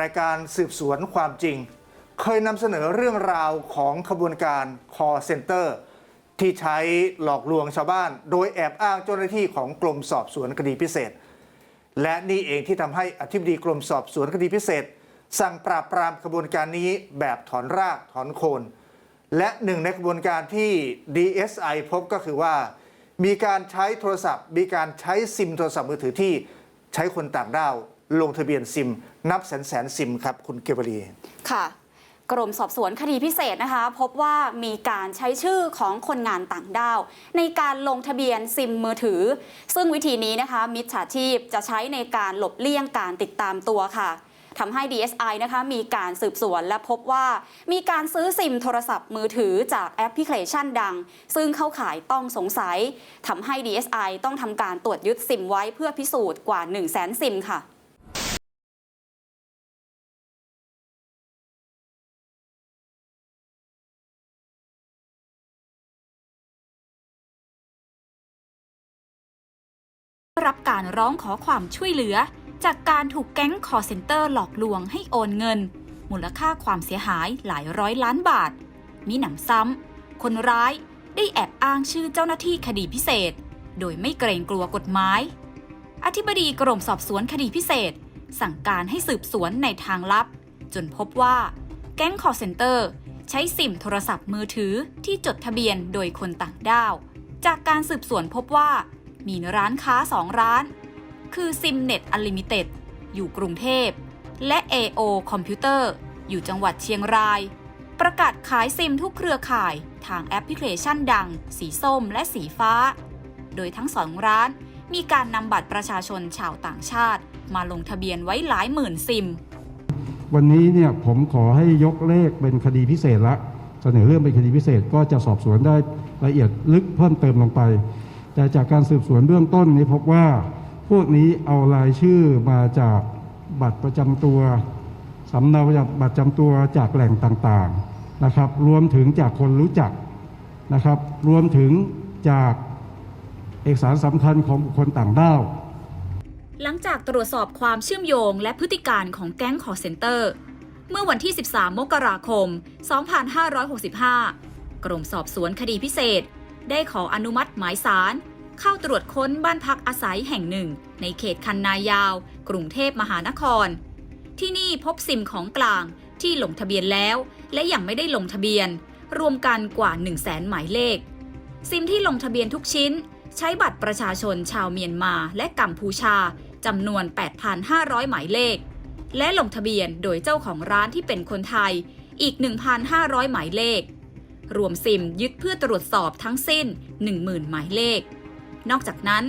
รายการสืบสวนความจริง เคยนำเสนอเรื่องราวของขบวนการ call center ที่ใช้หลอกลวงชาวบ้าน โดยแอบอ้างเจ้าหน้าที่ของกรมสอบสวนคดีพิเศษ และนี่เองที่ทำให้อธิบดีกรมสอบสวนคดีพิเศษ สั่งปราบปรามขบวนการนี้แบบถอนรากถอนโคน และหนึ่งในกระบวนการที่ DSI พบก็คือว่า มีการใช้โทรศัพท์ มีการใช้ซิมโทรศัพท์มือถือที่ใช้คนต่างด้าว ลงทะเบียนซิม นับแสนแสนซิมครับคุณเกวลีค่ะ กรมสอบสวนคดีพิเศษนะคะ พบว่ามีการใช้ชื่อของคนงานต่างด้าว ในการลงทะเบียนซิมมือถือ ซึ่งวิธีนี้นะคะ มิจฉาชีพจะใช้ในการหลบเลี่ยงการติดตามตัวค่ะทำให้ DSI นะคะมีการสืบสวนและพบว่า มีการซื้อซิมโทรศัพท์มือถือจากแอปพลิเคชันดัง ซึ่งเข้าข่ายต้องสงสัยทำให้ DSI ต้องทำการตรวจยึดซิมไว้เพื่อพิสูจน์กว่า 1 0 0 0 0แสนซิมค่ะ รับการร้องขอความช่วยเหลือ จากการถูกแก๊งคอร์เซนเตอร์หลอกลวงให้โอนเงิน มูลค่าความเสียหายหลายร้อยล้านบาท มีหนำซ้ำ คนร้ายได้แอบอ้างชื่อเจ้าหน้าที่คดีพิเศษ โดยไม่เกรงกลัวกฎหมาย อธิบดีกรมสอบสวนคดีพิเศษ สั่งการให้สืบสวนในทางลับ จนพบว่า แก๊งคอร์เซนเตอร์ ใช้ซิมโทรศัพท์มือถือที่จดทะเบียนโดยคนต่างด้าว จากการสืบสวนพบว่า มีร้านค้า 2 ร้าน คือซิมเน็ตอ n l ลิมิเต็ดอยู่กรุงเทพ และ AO คอมพิวเตอร์อยู่จังหวัดเชียงราย ประกาศขายซิมทุกเครือข่ายทางแอปพลิเคชันดัง สีส้มและสีฟ้า โดยทั้งสองร้านมีการนำบัตรประชาชนชาวต่างชาติ มาลงทะเบียนไว้หลายหมื่นซิม วันนี้เนี่ยผมขอให้ยกเลขเป็นคดีพิเศษละเสนอเรื่องเป็นคดีพิเศษก็จะสอบสวนได้ละเอียดลึกเพิ่มเติมลงไป แต่จากการสืบสวนเบื้องต้นนี้พบว่าพวกนี้เอารายชื่อมาจากบัตรประจำตัวสำเนาจากบัตรประจำตัวจากแหล่งต่างๆนะครับ รวมถึงจากคนรู้จักนะครับ รวมถึงจากเอกสารสำคัญของบุคคลต่างด้าวหลังจากตรวจสอบความเชื่อมโยงและพฤติการของแก๊งคอเซ็นเตอร์ เมื่อวันที่ 13 มกราคม 2565 กรมสอบสวนคดีพิเศษ ได้ขออนุมัติหมายสารเข้าตรวจค้นบ้านพักอาศัยแห่งหนึ่ง ในเขตคันนายาว กรุงเทพมหานคร ที่นี่พบซิมของกลางที่ลงทะเบียนแล้ว และยังไม่ได้ลงทะเบียน รวมกันกว่า 1 0 0 0 0แสนหมายเลข ซิมที่ลงทะเบียนทุกชิ้น ใช้บัตรประชาชนชาวเมียนมาและกัมพูชาจำนวน 8,500 หมายเลข และลงทะเบียนโดยเจ้าของร้านที่เป็นคนไทยอีก 1,500 หมายเลข รวมซิมยึดเพื่อตรวจสอบทั้งสิ้น 10,000 หมายเลข นอกจากนั้น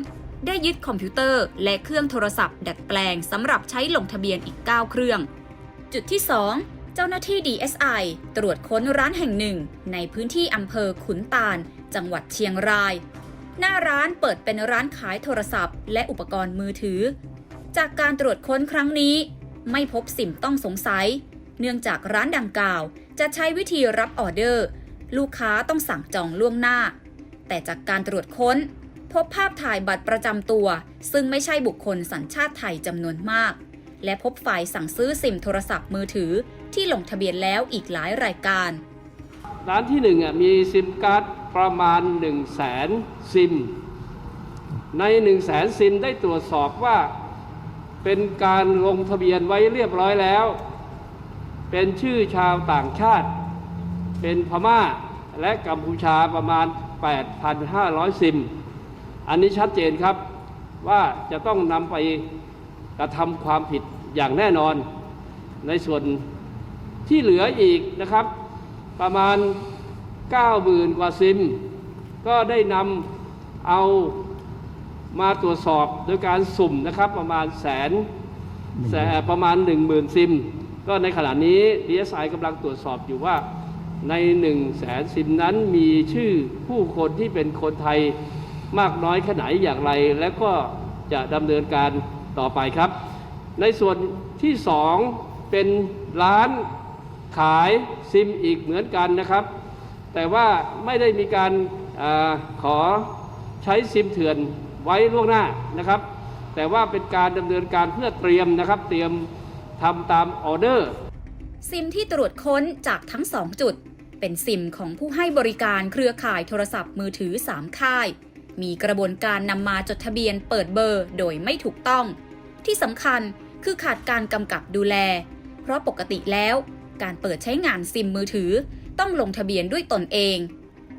ได้ยึดคอมพิวเตอร์และเครื่องโทรศัพท์ดัดแปลงสำหรับใช้ลงทะเบียนอีก 9 เครื่อง จุดที่ 2 เจ้าหน้าที่ DSI ตรวจค้นร้านแห่งหนึ่ง ในพื้นที่อำเภอขุนตาล จังหวัดเชียงราย หน้าร้านเปิดเป็นร้านขายโทรศัพท์ และอุปกรณ์มือถือ จากการตรวจค้นครั้งนี้ ไม่พบสิ่งต้องสงสัย เนื่องจากร้านดังกล่าว จะใช้วิธีรับออเดอร์ ลูกค้าต้องสั่งจองล่วงหน้า แต่จากการตรวจค้น พบภาพถ่ายบัตรประจำตัว ซึ่งไม่ใช่บุคคลสัญชาติไทยจำนวนมาก และพบไฟล์สั่งซื้อซิมโทรศัพท์มือถือที่ลงทะเบียนแล้วอีกหลายรายการ ร้านที่หนึ่งมีซิมการ์ดประมาณ 1 0 0 0 0แสนซิม ใน 1 0 0 0 0แสนซิมได้ตรวจสอบว่า เป็นการลงทะเบียนไว้เรียบร้อยแล้ว เป็นชื่อชาวต่างชาติ เป็นพม่าและกัมพูชาประมาณ 8,500 ซิม อันนี้ชัดเจนครับว่าจะต้องนำไปกระทำความผิดอย่างแน่นอน ในส่วนที่เหลืออีกนะครับ ประมาณ 90,000 กว่าซิม ก็ได้นำเอามาตรวจสอบโดยการสุ่มนะครับประมาณแสนแสนประมาณ 10,000 ซิม ก็ในขณะนี้ DSI กำลังตรวจสอบอยู่ว่า ใน1 0 0 0 0แสนซิมนั้นมีชื่อผู้คนที่เป็นคนไทยมากน้อยแค่ไหนอย่างไร และก็จะดำเนินการต่อไปครับ ในส่วนที่2เป็นร้านขายซิมอีกเหมือนกันนะครับ แต่ว่าไม่ได้มีการอาขอใช้ซิมเถื่อนไว้ล่วงหน้านะครับ แต่ว่าเป็นการดำเนินการเพื่อเตรียมนะครับเตรียมทำตามออเดอร์ซิมที่ตรวจค้นจากทั้ง 2 จุด เป็นซิมของผู้ให้บริการเครือข่ายโทรศัพท์มือถือ 3 ค่าย มีกระบวนการนำมาจดทะเบียนเปิดเบอร์โดยไม่ถูกต้อง ที่สำคัญคือขาดการกำกับดูแล เพราะปกติแล้วการเปิดใช้งานซิมมือถือต้องลงทะเบียนด้วยตนเอง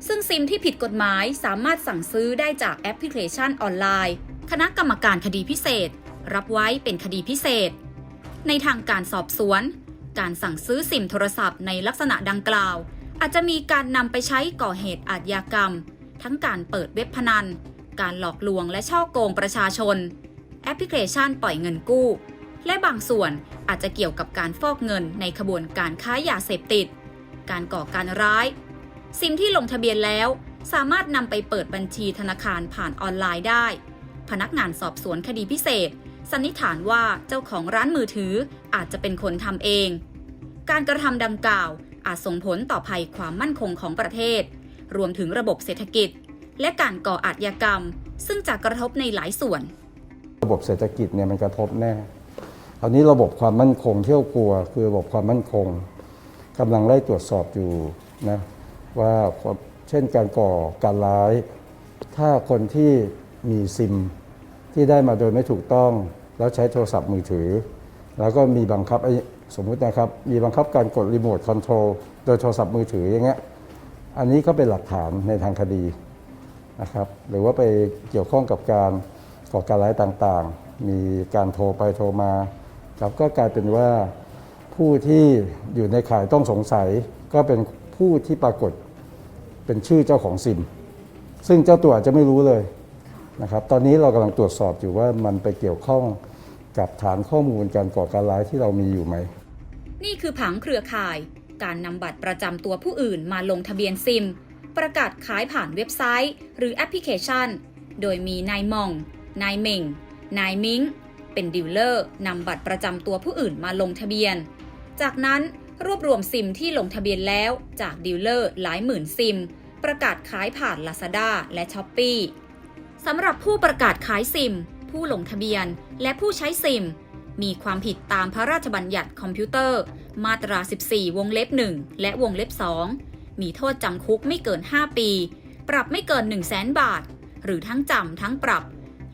ซึ่งซิมที่ผิดกฎหมายสามารถสั่งซื้อได้จากแอปพลิเคชันออนไลน์ คณะกรรมการคดีพิเศษ รับไว้เป็นคดีพิเศษ ในทางการสอบสวน การสั่งซื้อซิมโทรศัพท์ในลักษณะดังกล่าว อาจจะมีการนำไปใช้ก่อเหตุอาชญากรรม ทั้งการเปิดเว็บพนัน การหลอกลวงและช่อโกงประชาชน แอปพลิเคชันปล่อยเงินกู้ และบางส่วนอาจจะเกี่ยวกับการฟอกเงินในขบวนการค้ายาเสพติด การก่อการร้าย ซิมที่ลงทะเบียนแล้ว สามารถนำไปเปิดบัญชีธนาคารผ่านออนไลน์ได้ พนักงานสอบสวนคดีพิเศษ สันนิษฐานว่าเจ้าของร้านมือถืออาจจะเป็นคนทำเอง การกระทำดังกล่าว อาจส่งผลต่อภัยความมั่นคงของประเทศ รวมถึงระบบเศรษฐกิจ และการก่ออาชญากรรม ซึ่งจะกระทบในหลายส่วน ระบบเศรษฐกิจเนี่ยมันกระทบแน่คราวนี้ระบบความมั่นคงเที่เรากลัว คือระบบความมั่นคงกำลังไล่ตรวจสอบอยู่นะว่าเช่นการก่อการร้าย ถ้าคนที่มีซิมที่ได้มาโดยไม่ถูกต้อง แล้วใช้โทรศัพท์มือถือ แล้วก็มีบังคับ สมมุตินะครับ มีบังคับการกดรีโมทคอนโทรลโดยโทรศัพท์มือถืออย่างเงี้ยอันนี้ก็เป็นหลักฐานในทางคดีนะครับ หรือว่าไปเกี่ยวข้องกับการก่อการร้ายต่างๆ มีการโทรไปโทรมาครับก็กลายเป็นว่าผู้ที่อยู่ในข่ายต้องสงสัย ก็เป็นผู้ที่ปรากฏเป็นชื่อเจ้าของซิม ซึ่งเจ้าตัวอาจจะไม่รู้เลยนะครับตอนนี้เรากำลังตรวจสอบอยู่ว่ามันไปเกี่ยวข้องกับฐานข้อมูลการก่อการร้ายที่เรามีอยู่ไหม นี่คือผังเครือข่าย การนำบัตรประจำตัวผู้อื่นมาลงทะเบียนซิม ประกาศขายผ่านเว็บไซต์ หรือแอปพลิเคชัน โดยมีนายมอง นายเม่ง นายมิง เป็นดีลเลอร์นำบัตรประจำตัวผู้อื่นมาลงทะเบียน จากนั้นรวบรวมซิมที่ลงทะเบียนแล้วจากดีลเลอร์หลายหมื่นซิม ประกาศขายผ่าน Lazada และ s h อ p e e สำหรับผู้ประกาศขายซิม ผู้ลงทะเบียน และผู้ใช้ซิม มีความผิดตามพระราชบัญญัติคอมพิวเตอร์ มาตรา 14 วงเล็บ 1 และวงเล็บ 2 มีโทษจำคุกไม่เกิน 5 ปี ปรับไม่เกิน 1 0 0 0 0แสนบาท หรือทั้งจำทั้งปรับ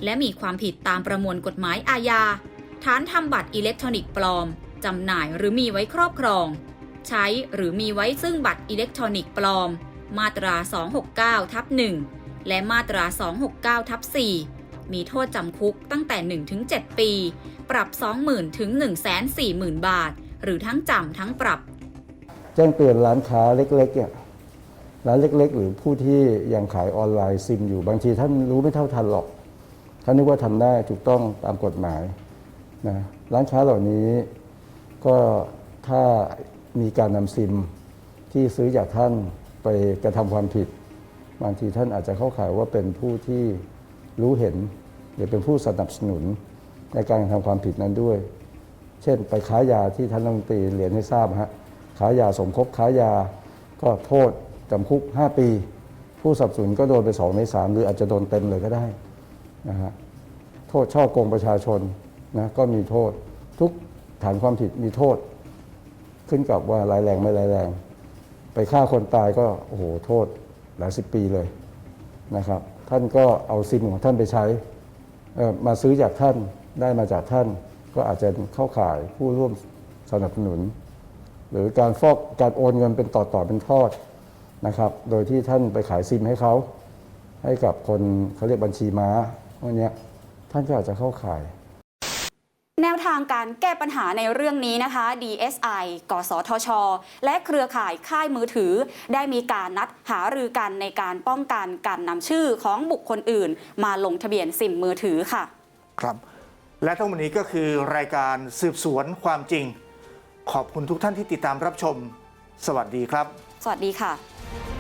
และมีความผิดตามประมวลกฎหมายอาญา ฐานทำบัตรอิเล็กทรอนิกส์ปลอม จำหน่ายหรือมีไว้ครอบครอง ใช้หรือมีไว้ซึ่งบัตรอิเล็กทรอนิกส์ปลอม มาตรา 269ทับ1และมาตรา 269ทับ4มีโทษจำคุกตั้งแต่ 1-7 ปี ปรับ 20,000 ถึง 140,000 บาท หรือทั้งจำทั้งปรับ แจ้งเตือนร้านค้าเล็กๆเนี่ยร้านเล็ก ๆ หรือผู้ที่ยังขายออนไลน์ซิมอยู่บางทีท่านรู้ไม่เท่าทันหรอก ท่านนึกว่าทำได้ถูกต้องตามกฎหมายนะร้านค้าเหล่านี้ก็ถ้ามีการนำซิมที่ซื้อจากท่านไปกระทำความผิด บางทีท่านอาจจะเข้าข่ายว่าเป็นผู้ที่รู้เห็นหรือเป็นผู้สนับสนุน ในการกระทำความผิดนั้นด้วย เช่นไปค้ายาที่ท่านรัฐมนตรีเรียนให้ทราบฮะค้ายาสมคบค้ายาก็โทษจำคุก 5 ปี ผู้สนับสนุนก็โดนไป2ใน3หรืออาจจะโดนเต็มเลยก็ได้นะฮะโทษช่อโกงประชาชนนะก็มีโทษทุกฐานความผิดมีโทษ ขึ้นกับว่าร้ายแรงไม่ร้ายแรง ไปฆ่าคนตายก็โอ้โหโทษหลายสิบปีเลยนะครับ ท่านก็เอาซิมของท่านไปใช้เออมาซื้อจากท่าน ได้มาจากท่านก็อาจจะเข้าข่ายผู้ร่วมสนับสนุน หรือการฟอกการโอนเงินเป็นต่อต่อเป็นทอดนะครับ โดยที่ท่านไปขายซิมให้เขา ให้กับคนเขาเรียกบัญชีม้าพวกเนี้ยท่านก็อาจจะเข้าข่ายแนวทางการแก้ปัญหาในเรื่องนี้นะคะ DSI กสทช และเครือข่ายค่ายมือถือ ได้มีการนัดหารือกันในการป้องกันการนำชื่อของบุคคลอื่น มาลงทะเบียนซิมมือถือค่ะ ครับ และทั้งหมดนี้ก็คือรายการสืบสวนความจริง ขอบคุณทุกท่านที่ติดตามรับชม สวัสดีครับ สวัสดีค่ะ